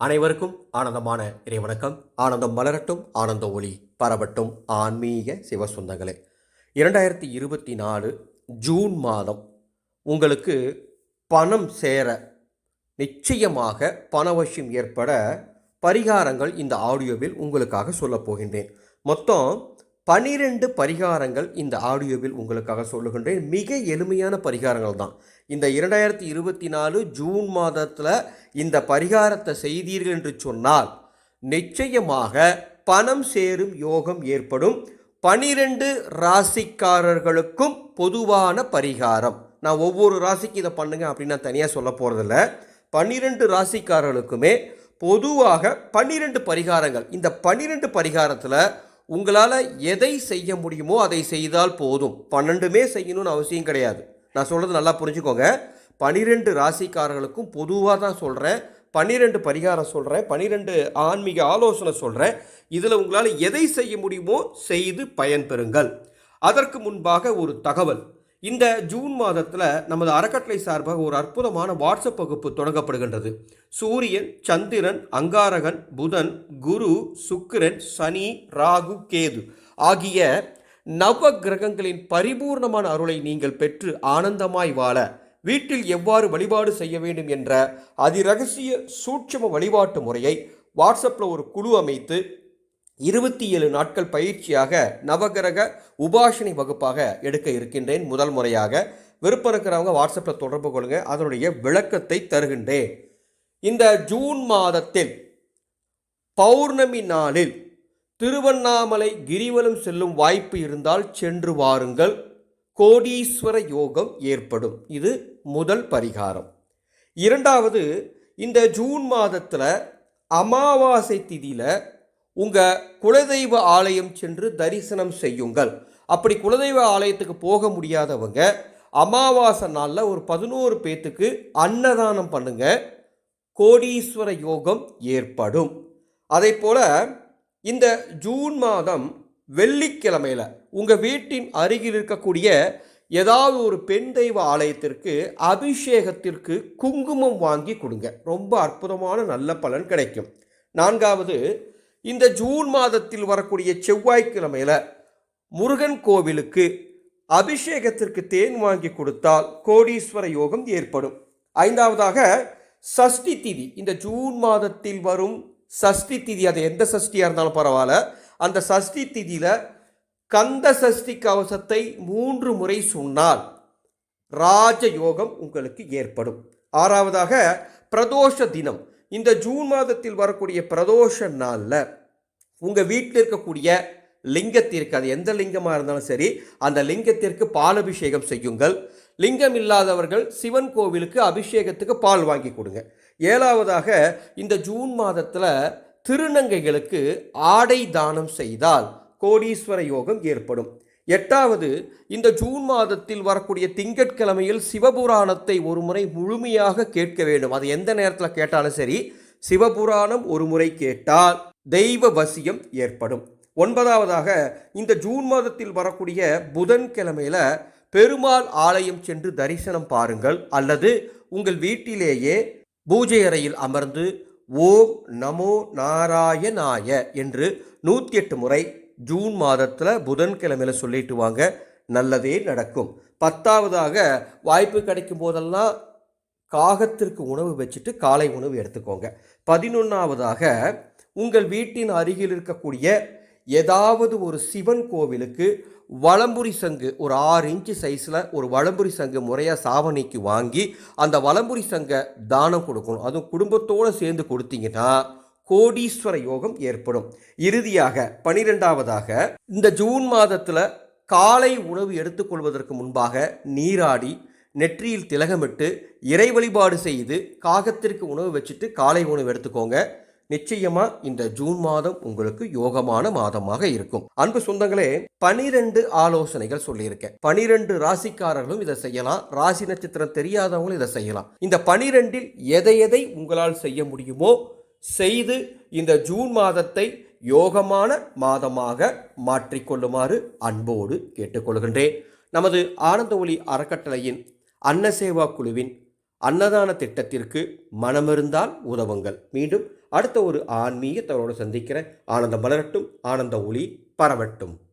அனைவருக்கும் ஆனந்தமான இறைவணக்கம். ஆனந்தம் மலரட்டும் ஆனந்த ஒளி பரவட்டும். ஆன்மீக சிவ சொந்தங்களே இரண்டாயிரத்தி இருபத்தி நாலு ஜூன் மாதம் உங்களுக்கு பணம் சேர நிச்சயமாக பணவசியம் ஏற்பட பரிகாரங்கள் இந்த ஆடியோவில் உங்களுக்காக சொல்லப் போகின்றேன். மொத்தம் பனிரெண்டு பரிகாரங்கள் இந்த ஆடியோவில் உங்களுக்காக சொல்லுகின்றேன். மிக எளிமையான பரிகாரங்கள் தான் இந்த இரண்டாயிரத்தி இருபத்தி நாலு ஜூன் மாதத்தில் இந்த பரிகாரத்தை செய்தீர்கள் என்று சொன்னால் நிச்சயமாக பணம் சேரும் யோகம் ஏற்படும். பனிரெண்டு ராசிக்காரர்களுக்கும் பொதுவான பரிகாரம். நான் ஒவ்வொரு ராசிக்கு இதை பண்ணுங்க அப்படின்னு நான் தனியாக சொல்ல போகிறதில்ல பன்னிரெண்டு ராசிக்காரர்களுக்குமே பொதுவாக பன்னிரெண்டு பரிகாரங்கள். இந்த பன்னிரெண்டு பரிகாரத்தில் உங்களால் எதை செய்ய முடியுமோ அதை செய்தால் போதும். பன்னெண்டுமே செய்யணும்னு அவசியம் கிடையாது. நான் சொல்கிறது நல்லா புரிஞ்சுக்கோங்க. பனிரெண்டு ராசிக்காரர்களுக்கும் பொதுவாக தான் சொல்கிறேன் பன்னிரெண்டு பரிகாரம் சொல்கிறேன் பன்னிரெண்டு ஆன்மீக ஆலோசனை சொல்கிறேன் இதில் உங்களால் எதை செய்ய முடியுமோ செய்து பயன்பெறுங்கள் அதற்கு முன்பாக ஒரு தகவல். இந்த ஜூன் மாதத்தில் நமது அறக்கட்டளை சார்பாக ஒரு அற்புதமான வாட்ஸ்அப் வகுப்பு தொடங்கப்படுகின்றது. சூரியன் சந்திரன் அங்காரகன் புதன் குரு சுக்கிரன் சனி ராகு கேது ஆகிய நவ கிரகங்களின் பரிபூர்ணமான அருளை நீங்கள் பெற்று ஆனந்தமாய் வாழ வீட்டில் எவ்வாறு வழிபாடு செய்ய வேண்டும் என்ற அதிரகசிய சூட்சும வழிபாட்டு முறையை வாட்ஸ்அப்பில் ஒரு குழு அமைத்து இருபத்தி ஏழு நாட்கள் பயிற்சியாக நவகிரக உபாசனை வகுப்பாக எடுக்க இருக்கின்றேன். முதல் முறையாக விருப்பம் இருக்கிறவங்க வாட்ஸ்அப்பில் தொடர்பு கொள்ளுங்க. அதனுடைய விளக்கத்தை தருகின்றேன். இந்த ஜூன் மாதத்தில் பௌர்ணமி நாளில் திருவண்ணாமலை கிரிவலம் செல்லும் வாய்ப்பு இருந்தால் சென்று வாருங்கள். கோடீஸ்வர யோகம் ஏற்படும். இது முதல் பரிகாரம். இரண்டாவது இந்த ஜூன் மாதத்தில் அமாவாசை திதியில் உங்கள் குலதெய்வ ஆலயம் சென்று தரிசனம் செய்யுங்கள். அப்படி குலதெய்வ ஆலயத்துக்கு போக முடியாதவங்க அமாவாசை நாளில் ஒரு பதினோரு பேத்துக்கு அன்னதானம் பண்ணுங்க. கோடீஸ்வர யோகம் ஏற்படும். அதே போல் இந்த ஜூன் மாதம் வெள்ளிக்கிழமையில் உங்கள் வீட்டின் அருகில் இருக்கக்கூடிய ஏதாவது ஒரு பெண் தெய்வ ஆலயத்திற்கு அபிஷேகத்திற்கு குங்குமம் வாங்கி கொடுங்க. ரொம்ப அற்புதமான நல்ல பலன் கிடைக்கும். நான்காவது இந்த ஜூன் மாதத்தில் வரக்கூடிய செவ்வாய்க்கிழமையில் முருகன் கோவிலுக்கு அபிஷேகத்திற்கு தேன் வாங்கி கொடுத்தால் கோடீஸ்வர யோகம் ஏற்படும். ஐந்தாவதாக சஷ்டி திதி. இந்த ஜூன் மாதத்தில் வரும் சஷ்டி திதி அது எந்த சஷ்டியாக இருந்தாலும் பரவாயில்ல. அந்த சஷ்டி திதியில் கந்த சஷ்டி கவசத்தை மூன்று முறை சொன்னால் ராஜ யோகம் உங்களுக்கு ஏற்படும். ஆறாவதாக பிரதோஷ தினம். இந்த ஜூன் மாதத்தில் வரக்கூடிய பிரதோஷ நாளில் உங்கள் வீட்டில் இருக்கக்கூடிய லிங்கத்திற்கு அது எந்த லிங்கமாக இருந்தாலும் சரி அந்த லிங்கத்திற்கு பாலபிஷேகம் செய்யுங்கள். லிங்கம் இல்லாதவர்கள் சிவன் கோவிலுக்கு அபிஷேகத்துக்கு பால் வாங்கி கொடுங்க. ஏழாவதாக இந்த ஜூன் மாதத்தில் திருநங்கைகளுக்கு ஆடை தானம் செய்தால் கோடீஸ்வர யோகம் ஏற்படும். எட்டாவது இந்த ஜூன் மாதத்தில் வரக்கூடிய திங்கட்கிழமையில் சிவபுராணத்தை ஒரு முறை முழுமையாக கேட்க வேண்டும். அது எந்த நேரத்தில் கேட்டாலும் சரி சிவபுராணம் ஒரு முறை கேட்டால் தெய்வ வசியம் ஏற்படும். ஒன்பதாவதாக இந்த ஜூன் மாதத்தில் வரக்கூடிய புதன்கிழமையில் பெருமாள் ஆலயம் சென்று தரிசனம் பாருங்கள். அல்லது உங்கள் வீட்டிலேயே பூஜை அறையில் அமர்ந்து ஓம் நமோ நாராயணாய என்று நூற்றி எட்டு முறை ஜூன் மாதத்தில் புதன்கிழமையில் சொல்லிட்டு வாங்க நல்லதே நடக்கும். பத்தாவதாக வாய்ப்பு கிடைக்கும் போதெல்லாம் காகத்திற்கு உணவு வச்சுட்டு காலை உணவு எடுத்துக்கோங்க. பதினொன்றாவதாக உங்கள் வீட்டின் அருகில் இருக்கக்கூடிய ஏதாவது ஒரு சிவன் கோவிலுக்கு வளம்புரி சங்கு ஒரு ஆறு இன்ச்சு சைஸில் ஒரு வளம்புரி சங்கு முறையாக சாவணிக்கு வாங்கி அந்த வளம்புரி சங்கை தானம் கொடுக்கணும். அதுவும் குடும்பத்தோடு சேர்ந்து கொடுத்தீங்கன்னா கோடீஸ்வர யோகம் ஏற்படும். இறுதியாக பனிரெண்டாவதாக இந்த ஜூன் மாதத்தில் காலை உணவு எடுத்துக்கொள்வதற்கு முன்பாக நீராடி நெற்றியில் திலகமிட்டு இறை வழிபாடு செய்து காகத்திற்கு உணவு வச்சுட்டு காலை உணவு எடுத்துக்கோங்க. நிச்சயமா இந்த ஜூன் மாதம் உங்களுக்கு யோகமான மாதமாக இருக்கும். அன்பு சொந்தங்களே பனிரெண்டு ஆலோசனைகள் சொல்லியிருக்கேன். பனிரெண்டு ராசிக்காரர்களும் இதை செய்யலாம். ராசி நட்சத்திரம் தெரியாதவங்களும் இதை செய்யலாம். இந்த பனிரெண்டில் எதை எதை உங்களால் செய்ய முடியுமோ செய்து இந்த ஜூன் மாதத்தை யோகமான மாதமாக மாற்றிக்கொள்ளுமாறு அன்போடு கேட்டுக்கொள்கின்றேன். நமது ஆனந்த ஒளி அறக்கட்டளையின் அன்னசேவா குழுவின் அன்னதான திட்டத்திற்கு மனமிருந்தால் உதவுங்கள். மீண்டும் அடுத்த ஒரு ஆன்மீக தவறோடு சந்திக்கிறேன். ஆனந்தம் மலரட்டும். ஆனந்த ஒளி பரவட்டும்.